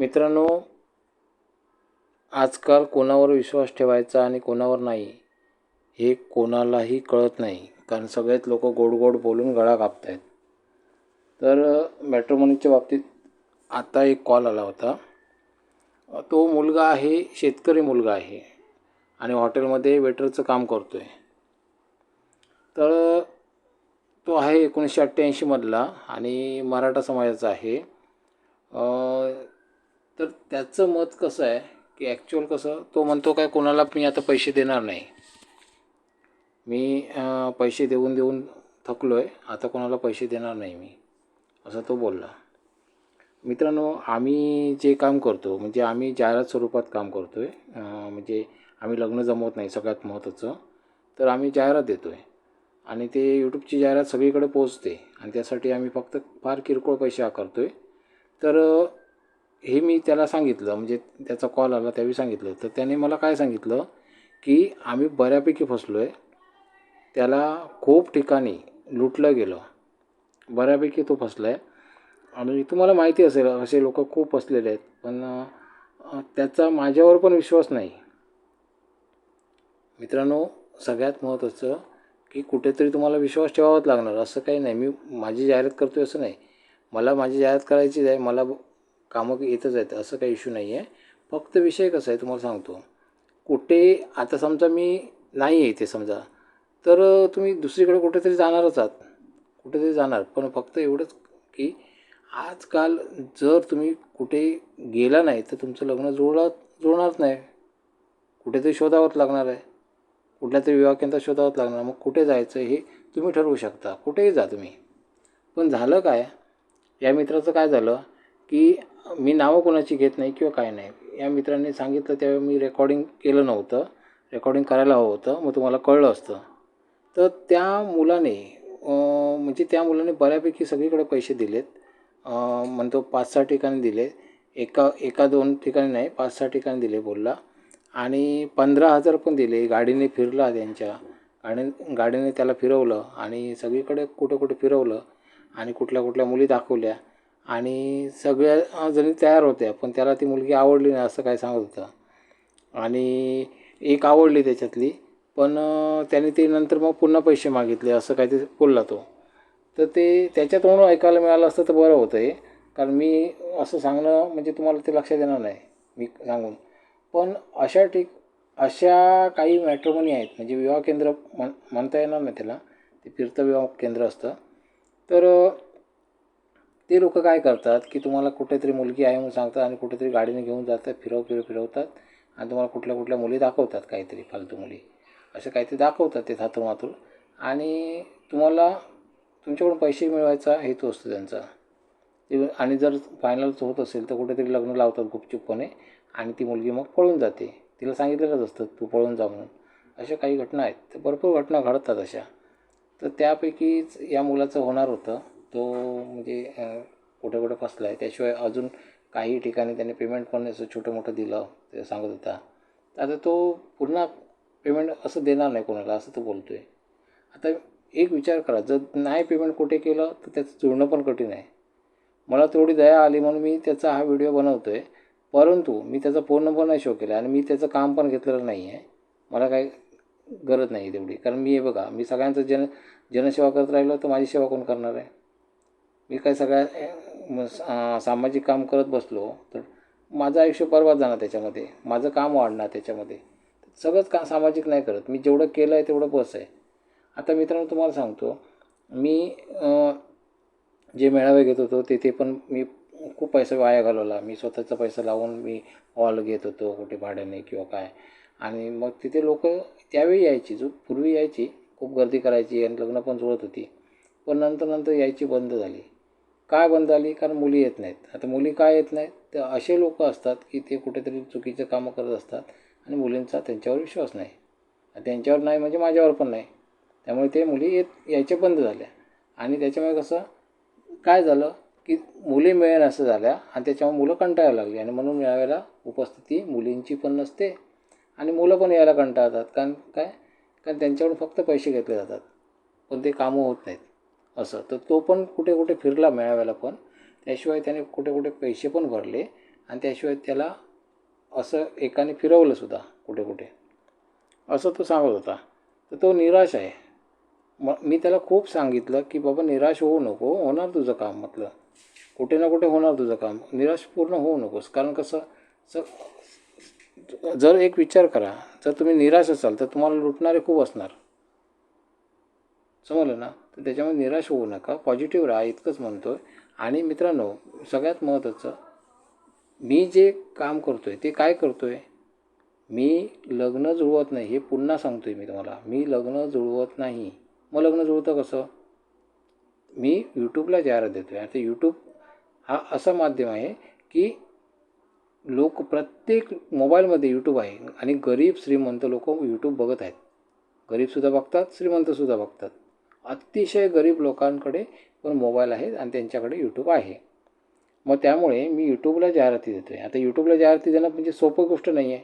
मित्रांनो आजकाल कोणावर विश्वास ठेवायचा आणि कोणावर नाही हे कोणालाही कळत नाही. कारण सगळेच लोक गोड गोड बोलून गळा कापत आहेत तर मॅट्रोमनीच्या बाबतीत आता एक कॉल आला होता. तो मुलगा आहे शेतकरी मुलगा आहे आणि हॉटेलमध्ये वेटरचं काम करतो आहे तर तो आहे एकोणीसशे अठ्ठ्याऐंशीमधला आणि मराठा समाजाचा आहे. तर त्याचं मत कसं आहे की ॲक्च्युअल कसं तो म्हणतो काय कोणाला मी आता पैसे देणार नाही. मी पैसे देऊन देऊन थकलो आहे आता कोणाला पैसे देणार नाही मी. असं तो बोलला. मित्रांनो आम्ही जे काम करतो म्हणजे आम्ही जाहिरात स्वरूपात काम करतो आहे म्हणजे आम्ही लग्न जमवत नाही सगळ्यात महत्त्वाचं तर आम्ही जाहिरात देतो आहे आणि ते यूट्यूबची जाहिरात सगळीकडे पोचते आणि त्यासाठी आम्ही फक्त फार किरकोळ पैसे आकारतो आहे तर हे मी त्याला सांगितलं म्हणजे त्याचा कॉल आला त्यावेळी सांगितलं. तर त्याने मला काय सांगितलं की आम्ही बऱ्यापैकी फसलो आहे त्याला खूप ठिकाणी लुटलं गेलं. बऱ्यापैकी तो फसला आहे आणि तुम्हाला माहिती असेल असे लोक खूप फसलेले आहेत. पण त्याचा माझ्यावर पण विश्वास नाही. मित्रांनो सगळ्यात महत्त्वाचं की कुठेतरी तुम्हाला विश्वास ठेवावाच लागणार. असं काही नाही. मी माझी जाहिरात करतो आहे असं नाही. मला माझी जाहिरात करायचीच आहे. मला कामं येतच आहेत असं काही इश्यू नाही आहे फक्त विषय कसा आहे तुम्हाला सांगतो. कुठे आता समजा मी नाही आहे इथे समजा तर तुम्ही दुसरीकडे कुठेतरी जाणारच आहात. कुठेतरी जाणार पण फक्त एवढंच की आजकाल जर तुम्ही कुठे गेला नाही तर तुमचं लग्न जुळत जुळणारच नाही. कुठेतरी शोधावंच लागणार आहे. कुठल्या तरी विवाह केंद्रात शोधावंच लागणार. मग कुठे जायचं हे तुम्ही ठरवू शकता. कुठेही जा तुम्ही. पण झालं काय? या मित्राचं काय झालं? की मी नावं कोणाची घेत नाही किंवा काय नाही. या मित्रांनी सांगितलं त्यावेळी मी रेकॉर्डिंग केलं नव्हतं. रेकॉर्डिंग करायला हवं होतं मग तुम्हाला कळलं असतं. तर त्या मुलाने म्हणजे त्या मुलाने बऱ्यापैकी सगळीकडे पैसे दिलेत. म्हणतो पाच सहा ठिकाणी दिले. एका एका दोन ठिकाणी नाही पाच सहा ठिकाणी दिले बोलला. आणि पंधरा हजार पण दिले गाडीने फिरला त्यांच्या. गाडी गाडीने त्याला फिरवलं आणि सगळीकडे कुठं कुठं फिरवलं आणि कुठल्या कुठल्या मुली दाखवल्या. आणि सगळ्या जणी तयार होत्या पण त्याला ती मुलगी आवडली नाही असं काय सांगत होतं. आणि एक आवडली त्याच्यातली पण त्याने ते नंतर मग पुन्हा पैसे मागितले असं काहीतरी बोलला तो. तर ते त्याच्या तोंडून ऐकायला मिळालं असतं तर बरं होतं हे कारण मी असं सांगणं म्हणजे तुम्हाला ते लक्षात येणार नाही मी सांगून. पण अशा ठिक अशा काही मॅट्रोमनी आहेत म्हणजे विवाह केंद्र म्हण म्हणता येणार नाही त्याला ते फिरतं विवाह केंद्र असतं. तर ते लोक काय करतात की तुम्हाला कुठेतरी मुलगी आहे म्हणून सांगतात आणि कुठेतरी गाडीने घेऊन जातात फिरव फिरव फिरवतात आणि तुम्हाला कुठल्या कुठल्या मुली दाखवतात काहीतरी फालतू मुली. असं काहीतरी दाखवतात ते थातूमातूर आणि तुम्हाला तुमच्याकडून पैसे मिळवायचा हेतू असतो त्यांचा. ते आणि जर फायनलच होत असेल तर कुठेतरी लग्न लावतात गुपचूपपणे आणि ती मुलगी मग पळून जाते. तिला सांगितलेलंच असतं तू पळून जा म्हणून. अशा काही घटना आहेत. तर भरपूर घटना घडतात अशा. तर त्यापैकीच या मुलाचं होणार होतं. तो म्हणजे कुठे कुठे फसला आहे त्याशिवाय अजून काही ठिकाणी त्याने पेमेंट पण असं छोटं मोठं दिलं ते सांगत होता. तर आता तो पुन्हा पेमेंट असं देणार नाही कोणाला असं तो बोलतो आहे आता एक विचार करा जर नाही पेमेंट कुठे केलं तर त्याचं जुळणं पण कठीण आहे. मला तेवढी दया आली म्हणून मी त्याचा हा व्हिडिओ बनवतो आहे परंतु मी त्याचा फोन नंबर नाही शो केला आणि मी त्याचं काम पण घेतलेलं नाही आहे मला काही गरज नाही तेवढी. कारण मी हे बघा मी सगळ्यांचं जन जनसेवा करत राहिलो तर माझी सेवा कोण करणार आहे? मी काय सगळ्या सामाजिक काम करत बसलो तर माझं आयुष्य बरबाद जाणार त्याच्यामध्ये. माझं काम वाढणार त्याच्यामध्ये. सगळंच का सामाजिक नाही करत. मी जेवढं केलं आहे तेवढं बस आहे. आता मित्रांनो तुम्हाला सांगतो. मी जे मेळावे घेत होतो तिथे पण मी खूप पैसा वाया घालवला. मी स्वतःचा पैसा लावून मी हॉल घेत होतो कुठे भाड्याने किंवा काय. आणि मग तिथे लोक त्यावेळी यायची जो पूर्वी यायची खूप गर्दी करायची आणि लग्न पण जुळत होती. पण नंतर नंतर यायची बंद झाली. काय बंद झाली कारण मुली येत नाहीत. आता मुली काय येत नाहीत? तर असे लोक असतात की ते कुठेतरी चुकीचं कामं करत असतात आणि मुलींचा त्यांच्यावर विश्वास नाही. त्यांच्यावर नाही म्हणजे माझ्यावर पण नाही. त्यामुळे ते मुली येत यायच्या बंद झाल्या आणि त्याच्यामुळे कसं काय झालं की मुली मिळेन असं झाल्या आणि त्याच्यामुळे मुलं कंटाळायला लागली. आणि म्हणून यावेळेला उपस्थिती मुलींची पण नसते आणि मुलं पण यायला कंटाळतात. कारण काय? कारण त्यांच्याकडून फक्त पैसे घेतले जातात. पण ते कामं होत नाहीत. असं. तर तो पण कुठे कुठे फिरला मेळाव्याला पण. त्याशिवाय त्याने कुठे कुठे पैसे पण भरले आणि त्याशिवाय त्याला असं एकाने फिरवलं सुद्धा कुठे कुठे. असं तो सांगत होता. तर तो निराश आहे. मग मी त्याला खूप सांगितलं की बाबा निराश होऊ नको होणार तुझं काम म्हटलं. कुठे ना कुठे होणार तुझं काम. निराश पूर्ण होऊ नकोस. कारण कसं स जर एक विचार करा जर तुम्ही निराश असाल तर तुम्हाला लुटणारे खूप असणार. समजलं ना? तर त्याच्यामुळे निराश होऊ नका. पॉझिटिव्ह राहा इतकंच म्हणतो आहे आणि मित्रांनो सगळ्यात महत्त्वाचं मी जे काम करतो आहे ते काय करतो आहे मी लग्न जुळवत नाही हे पुन्हा सांगतो आहे मी तुम्हाला. मी लग्न जुळवत नाही. मग लग्न जुळतं कसं? मी यूट्यूबला जाहिरात देतो आहे आता यूट्यूब हा असं माध्यम आहे की लोक प्रत्येक मोबाईलमध्ये यूट्यूब आहे. आणि गरीब श्रीमंत लोक यूट्यूब बघत आहेत. गरीबसुद्धा बघतात श्रीमंतसुद्धा बघतात. अतिशय गरीब लोकांकडे पण मोबाईल आहेत आणि त्यांच्याकडे यूट्यूब आहे. मग त्यामुळे मी यूट्यूबला जाहिराती देतो आहे आता यूट्यूबला जाहिराती देणं म्हणजे सोपं गोष्ट नाही आहे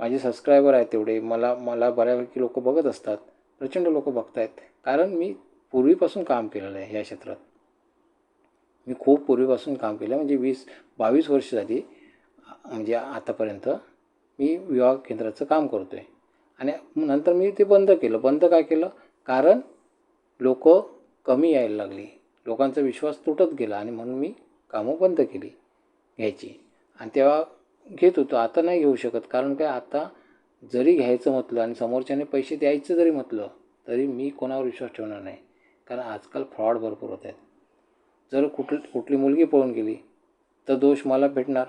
माझे सबस्क्रायबर आहेत तेवढे. मला मला बऱ्यापैकी लोक बघत असतात. प्रचंड लोक बघत आहेत कारण मी पूर्वीपासून काम केलेलं आहे या क्षेत्रात. मी खूप पूर्वीपासून काम केलं म्हणजे वीस बावीस वर्ष झाली. म्हणजे आतापर्यंत मी विवाह केंद्राचं काम करतो आहे आणि नंतर मी ते बंद केलं. बंद काय केलं? कारण लोक कमी यायला लागली. लोकांचा विश्वास तुटत गेला आणि म्हणून मी कामं बंद केली घ्यायची. आणि तेव्हा घेत होतो. आता नाही घेऊ शकत. कारण काय? आता जरी घ्यायचं म्हटलं आणि समोरच्याने पैसे द्यायचं जरी म्हटलं तरी मी कोणावर विश्वास ठेवणार नाही. कारण आजकाल फ्रॉड भरपूर होत आहेत. जर कुठली कुठली मुलगी पळून गेली तर दोष मला भेटणार.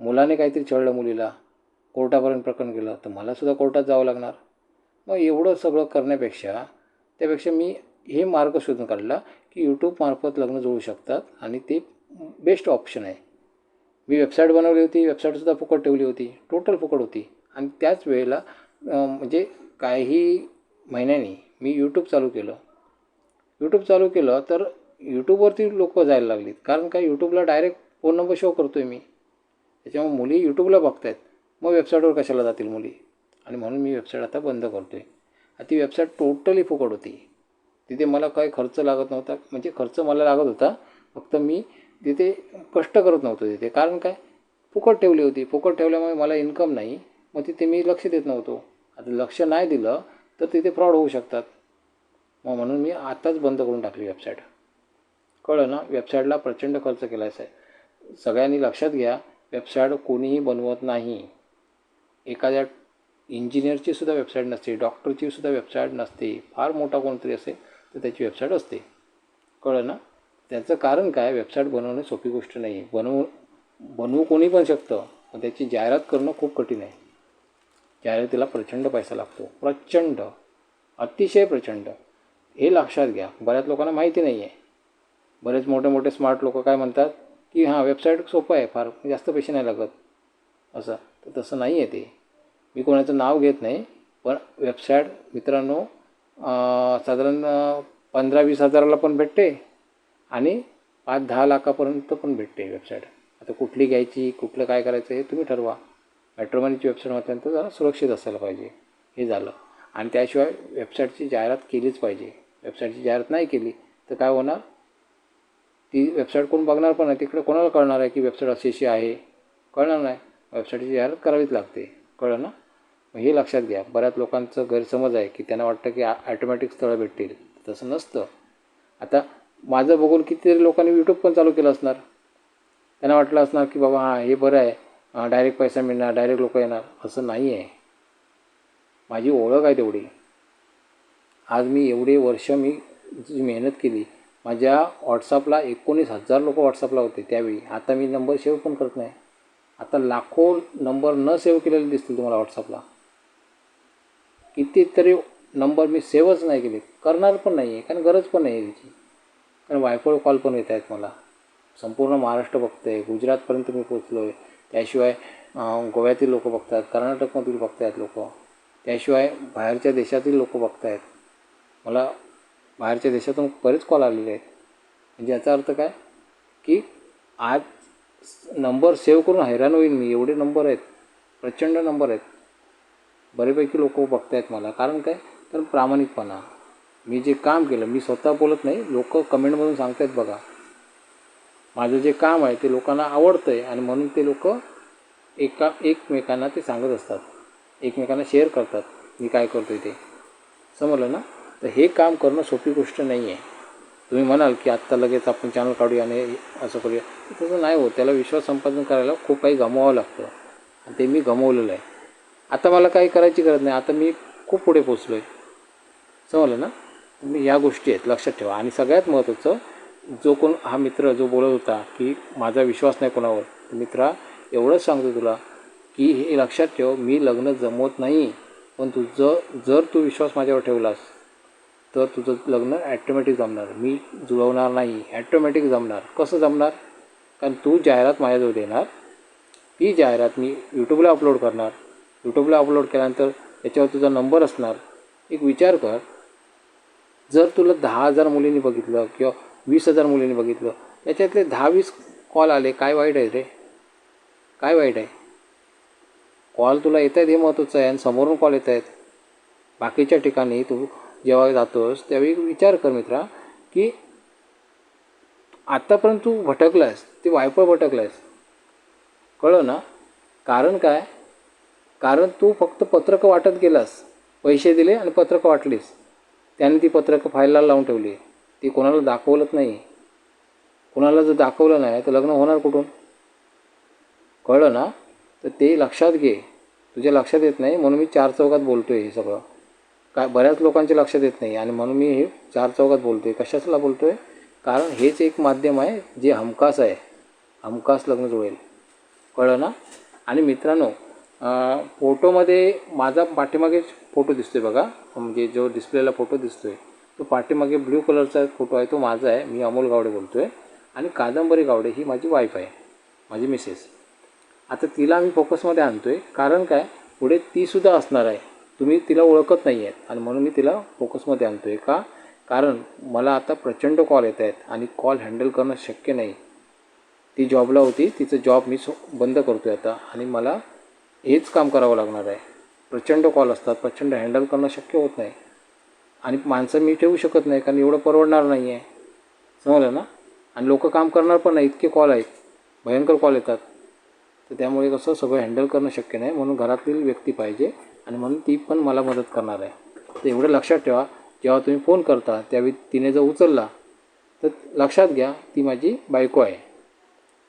मुलाने काहीतरी छळलं मुलीला कोर्टापर्यंत प्रकरण केलं तर मलासुद्धा कोर्टात जावं लागणार. मग एवढं सगळं करण्यापेक्षा त्यापेक्षा मी हे मार्ग शोधून काढला की यूट्यूबमार्फत लग्न जुळू शकतात आणि ते बेस्ट ऑप्शन आहे. मी वेबसाईट बनवली होती वेबसाईटसुद्धा फुकट ठेवली होती टोटल फुकट होती. आणि त्याच वेळेला म्हणजे काही महिन्यांनी मी यूट्यूब चालू केलं. यूट्यूब चालू केलं तर यूट्यूबवरती लोक जायला लागलीत. कारण काय यूट्यूबला डायरेक्ट फोन नंबर शो करतो आहे मी. त्याच्यामुळे मुली यूट्यूबला बघत आहेत मग वेबसाईटवर कशाला जातील मुली? आणि म्हणून मी वेबसाईट आता बंद करतो आहे ती वेबसाईट टोटली फुकट होती. तिथे मला काही खर्च लागत नव्हता. म्हणजे खर्च मला लागत होता. फक्त मी तिथे कष्ट करत नव्हतो तिथे. कारण काय? फुकट ठेवली होती. फुकट ठेवल्यामुळे मला इन्कम नाही. मग तिथे मी लक्ष देत नव्हतो. आता लक्ष नाही दिलं तर तिथे फ्रॉड होऊ शकतात. मग म्हणून मी आताच बंद करून टाकली वेबसाईट कळलं ना? वेबसाईटला प्रचंड खर्च केला आहे सगळ्यांनी लक्षात घ्या वेबसाईट कोणीही बनवत नाही. एखाद्या इंजिनियरची सुद्धा वेबसाईट नसते डॉक्टरची सुद्धा वेबसाईट नसते फार मोठा कोणतरी असेल तर त्याची वेबसाईट असते. कळलं ना? त्याचं कारण काय? वेबसाईट बनवणे सोपी गोष्ट नाही आहे बनवू बनवू कोणी पण शकतं पण त्याची जाहिरात करणं खूप कठीण आहे. जाहिरातीला प्रचंड पैसा लागतो. प्रचंड. अतिशय प्रचंड. हे लक्षात घ्या. बऱ्याच लोकांना माहिती नाही आहे बरेच मोठे मोठे स्मार्ट लोक काय म्हणतात की हां वेबसाईट सोपं आहे फार जास्त पैसे नाही लागत. असं. तर तसं नाही आहे ते. मी कोणाचं नाव घेत नाही पण वेबसाईट मित्रांनो साधारण पंधरा वीस हजाराला पण भेटते आणि पाच दहा लाखापर्यंत पण भेटते वेबसाईट आता कुठली घ्यायची कुठलं काय करायचं हे तुम्ही ठरवा. मॅट्रोमनीची वेबसाईट म्हटल्यानंतर जरा सुरक्षित असायला पाहिजे हे झालं. आणि त्याशिवाय वेबसाईटची जाहिरात केलीच पाहिजे. वेबसाईटची जाहिरात नाही केली तर काय होणार? ती वेबसाईट कोण बघणार पण नाही. तिकडे कोणाला कळणार आहे की वेबसाईट अशी अशी आहे? कळणार नाही. वेबसाईटची जाहिरात करावीच लागते. कळलं ना? हे लक्षात घ्या. बऱ्याच लोकांचं गैरसमज आहे की त्यांना वाटतं की ॲटोमॅटिक स्थळं भेटतील. तसं नसतं. आता माझं बघून कितीतरी लोकांनी यूट्यूब पण चालू केलं असणार. त्यांना वाटलं असणार की बाबा हां हे बरं आहे. डायरेक्ट पैसा मिळणार डायरेक्ट लोक येणार. असं नाही आहे. माझी ओळख आहे तेवढी. आज मी एवढे वर्ष मी जी मेहनत केली माझ्या व्हॉट्सअपला एकोणीस हजार लोक व्हॉट्सअपला होते त्यावेळी. आता मी नंबर सेव्ह पण करत नाही. आता लाखो नंबर न सेव्ह केलेले दिसतील तुम्हाला व्हॉट्सअपला कितीतरी नंबर मी सेव्हच नाही केले. करणार पण नाही आहे कारण गरज पण नाही आहे त्याची कारण वायफळ कॉल पण येत आहेत मला. संपूर्ण महाराष्ट्र बघतं आहे गुजरातपर्यंत मी पोचलो आहे त्याशिवाय गोव्यातील लोक बघतात कर्नाटकमधील बघत आहेत लोक. त्याशिवाय बाहेरच्या देशातील लोक बघत आहेत मला बाहेरच्या देशातून बरेच कॉल आलेले आहेत. म्हणजे याचा अर्थ काय? की आज नंबर सेव्ह करून हैराण होईल मी. एवढे नंबर आहेत. प्रचंड नंबर आहेत. बऱ्यापैकी लोक बघतायत मला. कारण काय? तर प्रामाणिकपणा. मी जे काम केलं मी स्वतः बोलत नाही लोक कमेंटमधून सांगतायत बघा. माझं जे काम आहे ते लोकांना आवडतं आहे आणि म्हणून ते लोक एका एकमेकांना ते सांगत असतात. एकमेकांना शेअर करतात मी काय करतो आहे ते. समजलं ना? तर हे काम करणं सोपी गोष्ट नाही आहे तुम्ही म्हणाल की आत्ता लगेच आपण चॅनल काढूया आणि असं करूया. तसं नाही होत. त्याला विश्वास संपादन करायला खूप काही गमवावं लागतं. आणि ते मी गमवलेलं आहे. आता मला काही करायची गरज नाही. आता मी खूप पुढे पोचलो आहे समजलं ना? मी या गोष्टी आहेत लक्षात ठेवा. आणि सगळ्यात महत्त्वाचं जो कोण हा मित्र जो बोलत होता की माझा विश्वास नाही कोणावर मित्रा एवढंच सांगतो तुला की हे लक्षात ठेव मी लग्न जमवत नाही पण तुझं जर तू विश्वास माझ्यावर ठेवलास तर तुझं लग्न ॲटोमॅटिक जमणार. मी जुळवणार नाही ॲटोमॅटिक जमणार. कसं जमणार? कारण तू जाहिरात माझ्याजवळ देणार ती जाहिरात मी यूट्यूबला अपलोड करणार. यूट्यूबला अपलोड केल्यानंतर त्याच्यावर तुझा नंबर असणार. एक विचार कर. जर तुला दहा हजार मुलींनी बघितलं किंवा वीस हजार मुलींनी बघितलं त्याच्यातले दहा वीस कॉल आले काय वाईट आहे रे? काय वाईट आहे? कॉल तुला येत आहेत हे महत्त्वाचं आहे आणि समोरून कॉल येत आहेत. बाकीच्या ठिकाणी तू जेव्हा जातोस त्यावेळी विचार कर मित्रा की आत्तापर्यंत तू भटकलास ते वायपळ भटकलास कळलं ना? कारण काय? कारण तू फक्त पत्रकं वाटत गेलास पैसे दिले आणि पत्रकं वाटलीस. त्याने ती पत्रकं फाईलला लावून ठेवली. ती कोणाला दाखवलंच नाही. कोणाला जर दाखवलं नाही तर लग्न होणार कुठून? कळलं ना? तर ते लक्षात घे. तुझ्या लक्षात येत नाही म्हणून मी चार चौकात बोलतो आहे हे सगळं. काय बऱ्याच लोकांच्या लक्षात येत नाही आणि म्हणून मी हे चार चौकात बोलतो आहे कशाला बोलतो आहे कारण हेच एक माध्यम आहे जे हमखास आहे. हमखास लग्न जुळेल. कळलं ना? आणि मित्रांनो फोटोमध्ये माझा पाठीमागे फोटो दिसतोय बघा. म्हणजे जो डिस्प्लेला फोटो दिसतोय तो पाठीमागे ब्ल्यू कलरचा फोटो आहे तो माझा आहे. मी अमोल गावडे बोलतो आहे आणि कादंबरी गावडे ही माझी वाईफ आहे माझी मिसेस आता तिला मी फोकसमध्ये आणतो आहे कारण काय? पुढे तीसुद्धा असणार आहे. तुम्ही तिला ओळखत नाही आहेत आणि म्हणून मी तिला फोकसमध्ये आणतो आहे का? कारण मला आता प्रचंड कॉल येत आहेत. आणि कॉल हँडल करणं शक्य नाही. ती जॉबला होती. तिचं जॉब मी सो बंद करतो आहे आता. आणि मला हेच काम करावं लागणार आहे. प्रचंड कॉल असतात प्रचंड हँडल करणं शक्य होत नाही. आणि माणसं मी ठेवू शकत नाही कारण एवढं परवडणार नाही आहे समजलं ना? आणि लोक काम करणार पण नाही इतके कॉल आहेत. भयंकर कॉल येतात. तर त्यामुळे कसं सगळं हँडल करणं शक्य नाही म्हणून घरातील व्यक्ती पाहिजे आणि म्हणून ती पण मला मदत करणार आहे. तर एवढं लक्षात ठेवा जेव्हा तुम्ही फोन करता त्यावेळी तिने जर उचलला तर लक्षात घ्या ती माझी बायको आहे.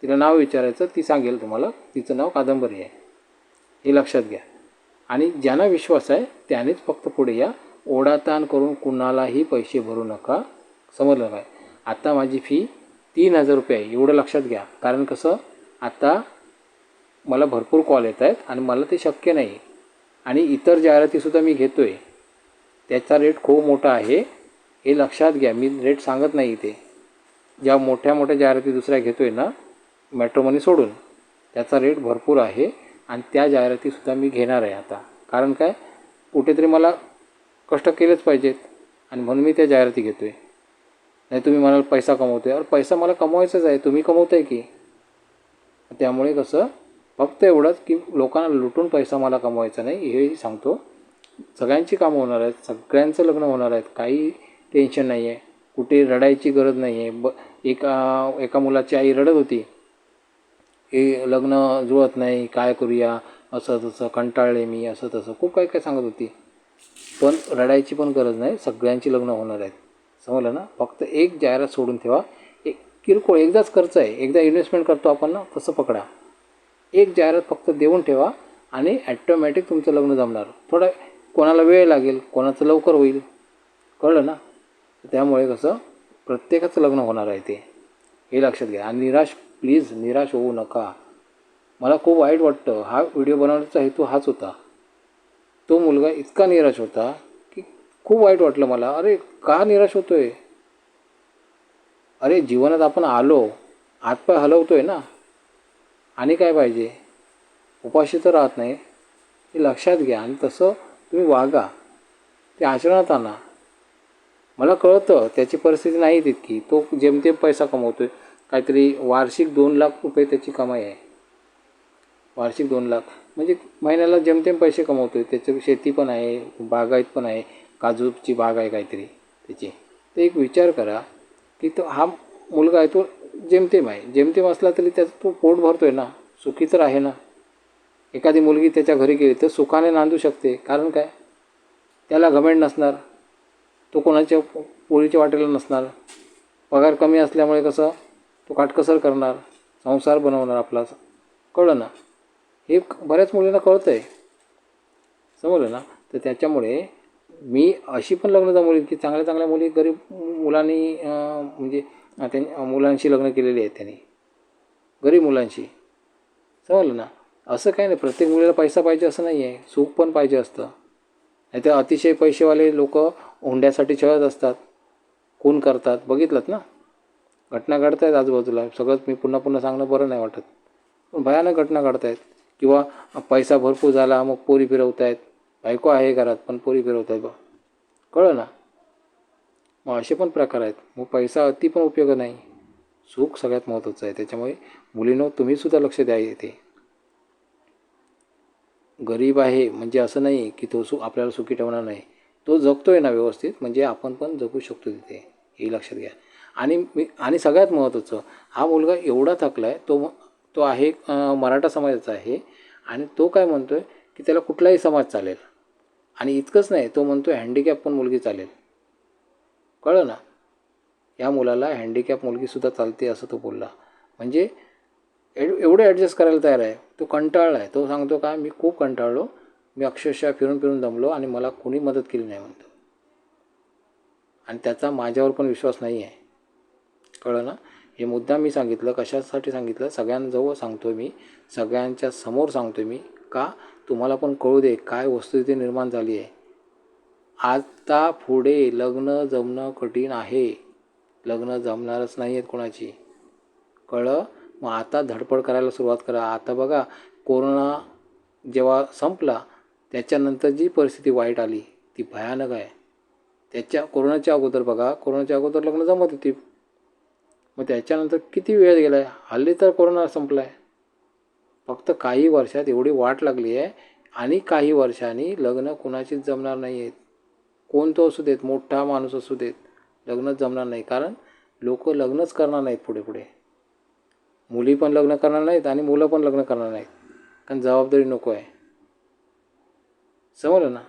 तिला नाव विचारायचं ती सांगेल तुम्हाला तिचं नाव कादंबरी आहे. हे लक्षात घ्या. आणि ज्यांना विश्वास आहे त्यानेच फक्त पुढे या. ओढाताण करून कुणालाही पैसे भरू नका. समजलं काय? आता माझी फी तीन हजार रुपये आहे. एवढं लक्षात घ्या. कारण कसं? आता मला भरपूर कॉल येत आहेत आणि मला ते शक्य नाही. आणि इतर जाहिरातीसुद्धा मी घेतो आहे त्याचा रेट खूप मोठा आहे. हे लक्षात घ्या. मी रेट सांगत नाही इथे. ज्या मोठ्या मोठ्या जाहिराती दुसऱ्या घेतो आहे ना मॅट्रोमनी सोडून त्याचा रेट भरपूर आहे. आणि त्या जाहिरातीसुद्धा मी घेणार आहे आता. कारण काय? कुठेतरी मला कष्ट केलेच पाहिजेत आणि म्हणून मी त्या जाहिराती घेतो आहे नाही तुम्ही म्हणाल पैसा कमवतो आहे अरे पैसा मला कमवायचाच आहे. तुम्ही कमवत आहे की? त्यामुळे कसं? फक्त एवढंच की लोकांना लुटून पैसा मला कमवायचा नाही हे सांगतो. सगळ्यांची कामं होणार आहेत. सगळ्यांचं लग्न होणार आहेत. काही टेन्शन नाही आहे कुठे रडायची गरज नाही आहे ब एका एका मुलाची आई रडत होती. हे लग्न जुळत नाही काय करूया असं तसं कंटाळले मी असं तसं. खूप काही काय सांगत होती. पण रडायची पण गरज नाही सगळ्यांची लग्न होणार आहेत. समजलं ना? फक्त एक जाहिरात सोडून ठेवा. एक किरकोळ एकदाच खर्च आहे. एकदा इन्व्हेस्टमेंट करतो आपण ना तसं पकडा. एक जाहिरात फक्त देऊन ठेवा आणि ॲटोमॅटिक तुमचं लग्न जमणार. थोडं कोणाला वेळ लागेल कोणाचं लवकर होईल. कळलं ना? त्यामुळे कसं? प्रत्येकाचं लग्न होणार आहे ते. हे लक्षात घ्या. आणि निराश प्लीज निराश होऊ नका. मला खूप वाईट वाटतं. हा व्हिडिओ बनवण्याचा हेतू हाच होता. तो मुलगा इतका निराश होता की खूप वाईट वाटलं मला. अरे का निराश होतो आहे अरे जीवनात आपण आलो हातपाय हलवतो आहे ना? आणि काय पाहिजे? उपाशी तर राहत नाही. हे लक्षात घ्या आणि तसं तुम्ही वागा. ते आचरणात आणा. मला कळतं त्याची परिस्थिती नाही तितकी. तो जेमतेम पैसा कमवतो आहे काहीतरी वार्षिक दोन लाख रुपये त्याची कमाई आहे. वार्षिक दोन लाख. म्हणजे महिन्याला जेमतेम पैसे कमवतो आहे त्याचं शेती पण आहे बागायत पण आहे काजूची बाग आहे काहीतरी त्याची. तर एक विचार करा की तो हा मुलगा आहे तो जेमतेम आहे. जेमतेम असला तरी त्याचं तो पोट भरतो आहे ना सुखी तर आहे ना. एखादी मुलगी त्याच्या घरी गेली तर सुखाने नांदू शकते. कारण काय? त्याला घमेंड नसणार. तो कोणाच्या पोळीच्या वाटेला नसणार. पगार कमी असल्यामुळे कसं? तो काटकसर करणार संसार बनवणार आपला. कळलं ना? हे बऱ्याच मुलींना कळतं आहे समजलं ना? तर त्याच्यामुळे मी अशी पण लग्न जमवली की चांगल्या चांगल्या मुली गरीब मुलांनी म्हणजे त्यां मुलांशी लग्न केलेली आहेत त्यांनी. गरीब मुलांशी. समजलं ना? असं काही नाही. प्रत्येक मुलीला पैसा पाहिजे असं नाही आहे. सुख पण पाहिजे असतं. नाही तर अतिशय पैसेवाले लोक हुंड्यासाठी छळत असतात. खून करतात. बघितलं ना? घटना घडत आहेत आजूबाजूला. सगळंच मी पुन्हा पुन्हा सांगणं बरं नाही वाटत. पण भयानक घटना घडत आहेत किंवा पैसा भरपूर झाला मग पोरी फिरवत आहेत बायको आहे घरात पण पोरी फिरवत आहेत बा. कळलं ना? मग असे पण प्रकार आहेत. मग पैसा अति पण उपयोग नाही. सुख सगळ्यात महत्त्वाचं आहे. त्याच्यामुळे मुलीनं तुम्हीसुद्धा लक्ष द्या येते गरीब आहे म्हणजे असं नाही की तो सु आपल्याला सुखी ठेवणार नाही. तो जगतो आहे ना व्यवस्थित म्हणजे आपण पण जगू शकतो तिथे. हे लक्षात घ्या. आणि मी आणि सगळ्यात महत्त्वाचं हा मुलगा एवढा थकला आहे तो तो आहे मराठा समाजाचा आहे आणि तो काय म्हणतो आहे की त्याला कुठलाही समाज चालेल. आणि इतकंच नाही तो म्हणतो हँडिकॅप पण मुलगी चालेल. कळलं ना? या मुलाला हँडिकॅप मुलगीसुद्धा चालते असं तो बोलला. म्हणजे एड एवढं ॲडजस्ट करायला तयार आहे. तो कंटाळला आहे तो सांगतो का मी खूप कंटाळलो. मी अक्षरशः फिरून फिरून दमलो आणि मला कोणी मदत केली नाही म्हणतो. आणि त्याचा माझ्यावर पण विश्वास नाही आहे कळलं ना हे मुद्दा मी सांगितलं कशासाठी सांगितलं? सगळ्यांजवळ सांगतो मी. सगळ्यांच्या समोर सांगतो मी. का? तुम्हाला पण कळू दे काय वस्तुस्थिती निर्माण झाली आहे. आता पुढे लग्न जमणं कठीण आहे. लग्न जमणारच नाही आहेत कोणाची. कळलं? मग आता धडपड करायला सुरुवात करा. आता बघा कोरोना जेव्हा संपला त्याच्यानंतर जी परिस्थिती वाईट आली ती भयानक आहे. त्याच्या कोरोनाच्या अगोदर बघा कोरोनाच्या अगोदर लग्न जमत होती. मग त्याच्यानंतर किती वेळ गेला आहे हल्ली तर कोरोना संपला आहे फक्त काही वर्षात एवढी वाट लागली आहे आणि काही वर्षांनी लग्न कुणाचीच जमणार नाही आहेत कोणतं असू देत मोठा माणूस असू देत लग्नच जमणार नाही. कारण लोक लग्नच करणार नाहीत पुढे पुढे. मुली पण लग्न करणार नाहीत आणि मुलं पण लग्न करणार नाहीत. कारण जबाबदारी नको आहे. समजलं ना?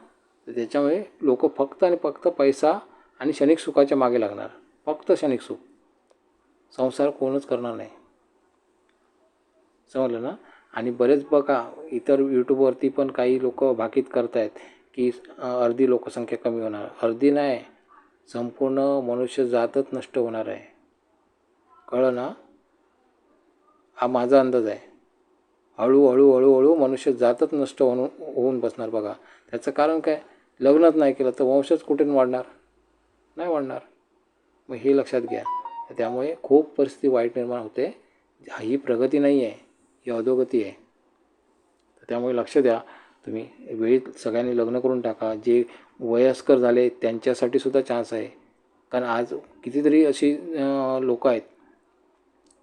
तर त्याच्यामुळे लोक फक्त आणि फक्त पैसा आणि क्षणिक सुखाच्या मागे लागणार. फक्त क्षणिक सुख. संसार कोणच करणार नाही. समजलं ना? आणि बरेच बघा इतर यूट्यूबवरती पण काही लोक भाकीत करतायत की अर्धी लोकसंख्या कमी होणार. अर्धी नाही संपूर्ण मनुष्य जातच नष्ट होणार आहे. कळलं ना? हा माझा अंदाज आहे. हळूहळू हळूहळू मनुष्य जातच नष्ट होऊन होऊन बसणार बघा. त्याचं कारण काय? लग्नच नाही केलं तर वंशच कुठून वाढणार? नाही वाढणार. मग हे लक्षात घ्या. तर त्यामुळे खूप परिस्थिती वाईट निर्माण होते. ही प्रगती नाही आहे ही अधोगती आहे. तर त्यामुळे लक्ष द्या. तुम्ही वेळीत सगळ्यांनी लग्न करून टाका. जे वयस्कर झाले त्यांच्यासाठी सुद्धा चान्स आहे. कारण आज कितीतरी अशी लोक आहेत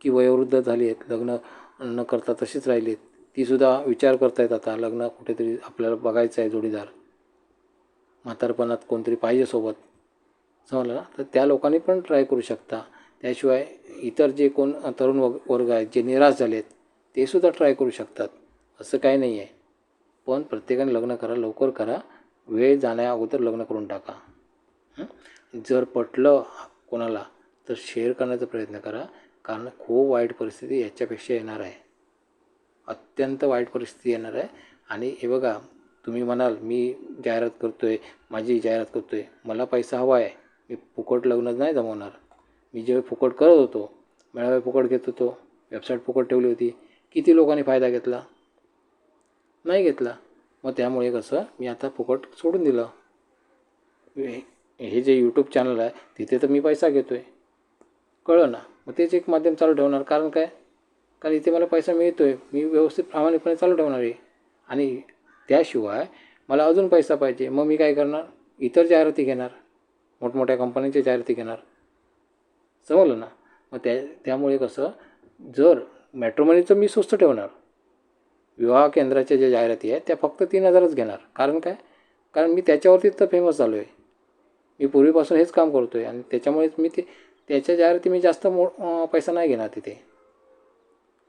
की वयोवृद्ध झाली आहेत लग्न न करता तशीच राहिली आहेत तीसुद्धा विचार करतायत आता लग्न कुठेतरी आपल्याला बघायचं आहे जोडीदार. म्हातारपणात कोणतरी पाहिजे सोबत. समजलं ना? तर त्या लोकांनी पण ट्राय करू शकता. त्याशिवाय इतर जे कोण तरुण वर्ग वर्ग आहेत जे निराश झाले आहेत ते सुद्धा ट्राय करू शकतात. असं काही नाही आहे पण प्रत्येकाने लग्न करा लवकर करा. वेळ जाण्या अगोदर लग्न करून टाका. जर पटलं कोणाला तर शेअर करण्याचा प्रयत्न करा. कारण खूप वाईट परिस्थिती याच्यापेक्षा येणार आहे. अत्यंत वाईट परिस्थिती येणार आहे. आणि हे बघा तुम्ही म्हणाल मी जाहिरात करतो आहे माझी जाहिरात करतो आहे मला पैसा हवा आहे मी फुकट लग्न नाही जमवणार. मी ज्यावेळी फुकट करत होतो मेळावे फुकट घेत होतो वेबसाईट फुकट ठेवली होती किती लोकांनी फायदा घेतला? नाही घेतला. मग त्यामुळे कसं मी आता फुकट सोडून दिलं. हे जे यूट्यूब चॅनल आहे तिथे तर मी पैसा घेतो आहे कळलं ना? मग तेच एक माध्यम चालू ठेवणार. कारण काय? कारण इथे मला पैसा मिळतो आहे मी व्यवस्थित प्रामाणिकपणे चालू ठेवणार आहे. आणि त्याशिवाय मला अजून पैसा पाहिजे. मग मी काय करणार? इतर जाहिराती घेणार. मोठमोठ्या कंपनीच्या जाहिराती घेणार. जमवलं ना मग त्या त्यामुळे कसं जर मॅट्रोमनीचं मी स्वस्त ठेवणार विवाह केंद्राच्या ज्या जाहिराती आहेत त्या फक्त तीन हजारच घेणार. कारण काय? कारण मी त्याच्यावरती तर फेमस झालो आहे मी पूर्वीपासून हेच काम करतो आहे आणि त्याच्यामुळेच मी ते त्याच्या जाहिराती मी जास्त मो पैसा नाही घेणार तिथे.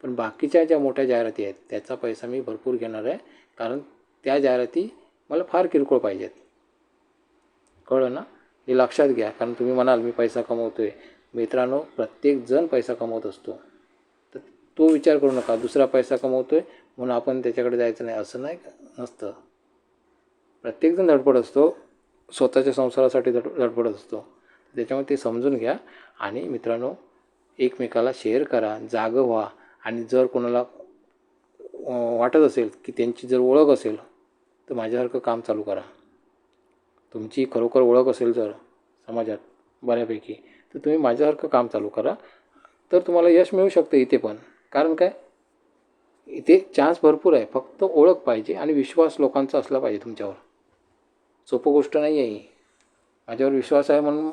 पण बाकीच्या ज्या मोठ्या जाहिराती आहेत त्याचा पैसा मी भरपूर घेणार आहे. कारण त्या जाहिराती मला फार किरकोळ पाहिजेत. कळलं ना? हे लक्षात घ्या. कारण तुम्ही म्हणाल मी पैसा कमवतो आहे मित्रांनो प्रत्येकजण पैसा कमवत असतो. तर तो विचार करू नका दुसरा पैसा कमवतो आहे म्हणून आपण त्याच्याकडे जायचं नाही असं नाही नसतं प्रत्येकजण धडपड असतो स्वतःच्या संसारासाठी धड धडपडत असतो. त्याच्यामुळे ते समजून घ्या आणि मित्रांनो एकमेकाला शेअर करा जागं व्हा आणि जर कोणाला वाटत असेल की त्यांची जर ओळख असेल तर माझ्यासारखं काम चालू करा. तुमची खरोखर ओळख असेल जर समाजात बऱ्यापैकी. तर तुम्ही माझ्यासारखं काम चालू करा. तर तुम्हाला यश मिळू शकतं इथे पण. कारण काय? इथे चान्स भरपूर आहे. फक्त ओळख पाहिजे आणि विश्वास लोकांचा असला पाहिजे तुमच्यावर. सोपं गोष्ट नाही आहे माझ्यावर विश्वास आहे म्हणून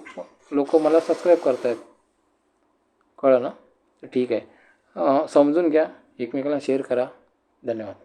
लोक मला सबस्क्राईब करत आहेत कळलं ना? ठीक आहे. समजून घ्या. एकमेकाला शेअर करा. धन्यवाद.